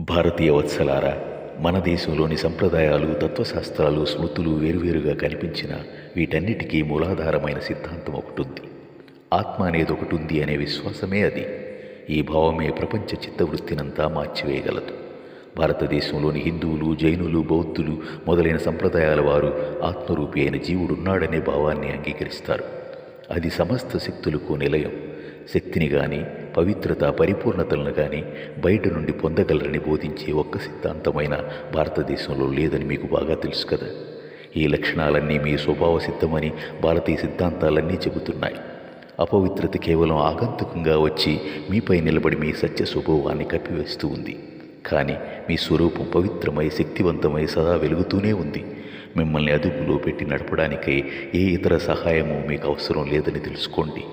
భారతీయ వత్సలారా మన దేశంలోని సంప్రదాయాలు తత్వశాస్త్రాలు స్మృతులు వేరువేరుగా కనిపించిన వీటన్నిటికీ మూలాధారమైన సిద్ధాంతం ఒకటి ఉంది ఆత్మ అనేది ఒకటి ఉంది అనే విశ్వాసమే అది. ఈ భావమే ప్రపంచ చిత్తవృత్తినంతా మార్చివేయగలదు. భారతదేశంలోని హిందువులు జైనులు బౌద్ధులు మొదలైన సంప్రదాయాల వారు ఆత్మరూపి అయిన జీవుడున్నాడనే భావాన్ని అంగీకరిస్తారు. అది సమస్త శక్తులకు నిలయం. శక్తిని గాని పవిత్రత పరిపూర్ణతలను గాని బయట నుండి పొందగలరని బోధించే ఒక్క సిద్ధాంతమైన భారతదేశంలో లేదని మీకు బాగా తెలుసు కదా. ఈ లక్షణాలన్నీ మీ స్వభావ సిద్ధమని భారతీయ సిద్ధాంతాలన్నీ చెబుతున్నాయి. అపవిత్రత కేవలం ఆగంతుకంగా వచ్చి మీపై నిలబడి మీ సత్య స్వభావాన్ని కప్పివేస్తూ ఉంది. కానీ మీ స్వరూపం పవిత్రమై శక్తివంతమై సదా వెలుగుతూనే ఉంది. మిమ్మల్ని అదుపులో పెట్టి నడపడానికై ఏ ఇతర సహాయము మీకు అవసరం లేదని తెలుసుకోండి.